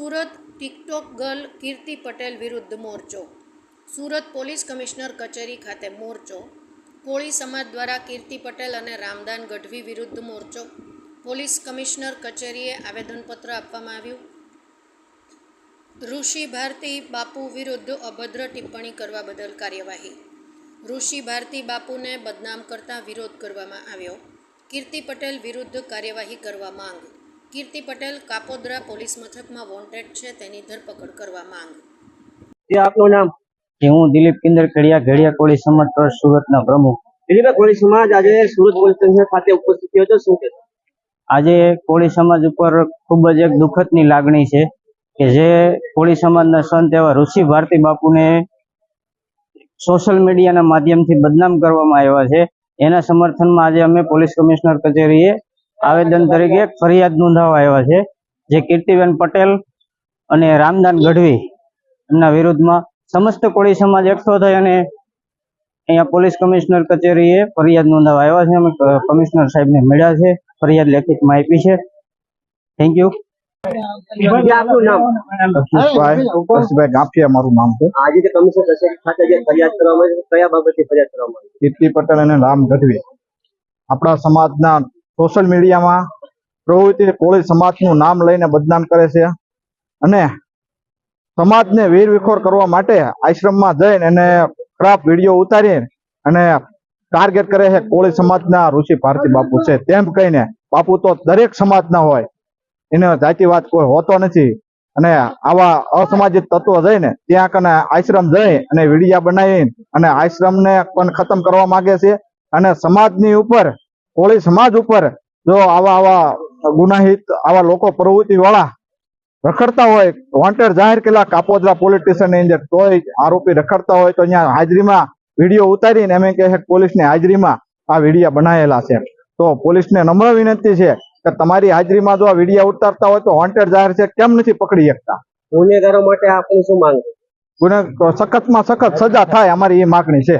TikTok girl Kirti Patel વિરુદ્ધ મોરચો. Surat police commissioner કચેરી ખાતે મોરચો. કોળી સમાજ દ્વારા કીર્તિ પટેલ અને રામદાન ગઢવી વિરુદ્ધ મોરચો. પોલીસ કમિશનર કચેરીએ આવેદનપત્ર આપવામાં આવ્યું. ઋષિ ભારતી બાપુ વિરુદ્ધ અભદ્ર ટિપ્પણી કરવા બદલ કાર્યવાહી. ઋષિ ભારતી બાપુને બદનામ કરતા વિરોધ કરવામાં આવ્યો. કીર્તિ પટેલ વિરુદ્ધ કાર્યવાહી કરવા માંગ. કીર્તિ પટેલ કાપોદ્રા પોલીસ મથકમાં વોન્ટેડ છે તેની ધરપકડ કરવા માંગ. આપનું નામ? હું દિલીપ કિંદર કડિયા ઘડિયા કોળી સમાજ ટ્રસ્ટ સુરતના પ્રમુખ. દિલીપભાઈ કોળી સમાજ આજે સુરત પોલીસ સ્ટેશન ખાતે ઉપસ્થિત થયો હતો શું કે આજે કોળી સમાજ ઉપર ખૂબ જ એક દુઃખદની લાગણી છે કે જે કોળી સમાજના સંત એવા ઋષિ ભારતી બાપુને સોશિયલ મીડિયાના માધ્યમથી બદનામ કરવામાં આવ્યા છે. એના સમર્થનમાં આજે અમે પોલીસ કમિશનર કચેરીએ આવેદન તરીકે ફરિયાદ નોંધાવવા આવ્યા છે જે કીર્તિબેન પટેલ અને રામદાન ગઢવી એમના વિરુદ્ધમાં સમસ્ત કોળી સમાજ એકઠો થઈ અને અહીંયા પોલીસ કમિશનર કચેરીએ ફરિયાદ નોંધાવવા આવ્યા છે. અમે કમિશનર સાહેબને મળ્યા છે. ફરિયાદ લેખિતમાં આપી છે. થેન્ક યુ જે આપનું નામ? કશિશભાઈ કશિશભાઈ ગાંફિયા મારું નામ છે. આજે જે કમિશનર કચેરી ખાતે જે ફરિયાદ કરવામાં આવી છે કયા બાબતે ફરિયાદ કરવામાં આવી કીર્તિ પટેલ અને રામ ગઢવી. આપણા સમાજના સોશિયલ મીડિયામાં પ્રવૃત્તિ કોળી સમાજનું નામ લઈને બદનામ કરે છે. અને સમાજને વેરવિખોર કરવા માટે આશ્રમમાં જઈને એને ખરાબ વીડિયો ઉતારી અને ટાર્ગેટ કરે છે કોળી સમાજના ઋષિ ભારતી બાપુ છે. તેમ કહીને બાપુ તો દરેક સમાજના હોય. એને જાતિવાદ કોઈ હોતો નથી. અને આવા અસામાજિક તત્વો જઈને ત્યાં કને આશ્રમ જઈ અને વિડીયા બનાવી અને આશ્રમને પણ ખતમ કરવા માંગે છે. અને સમાજની ઉપર કોળી સમાજ ઉપર જો આવા આવા ગુનાહિત આવા લોકો પ્રવૃત્તિ વાળા રખડતા હોય વોન્ટેડ જાહેર કેલા કાપોદરા પોલિટિશિયનની અંદર તોય આરોપી રખડતા હોય તો અહીંયા હાજરીમાં વીડિયો ઉતારીને એમ કહે છે પોલીસની હાજરીમાં આ વિડીયા બનાવેલા છે. તો પોલીસને નમ્ર વિનંતી છે કે તમારી હાજરીમાં જો આ વિડીયા ઉતારતા હોય તો વોન્ટેડ જાહેર છે કેમ નથી પકડી શકતા? ગુનેગારો માટે આપની શું માંગ ગુને સખતમાં સખત સજા થાય અમારી એ માગણી છે.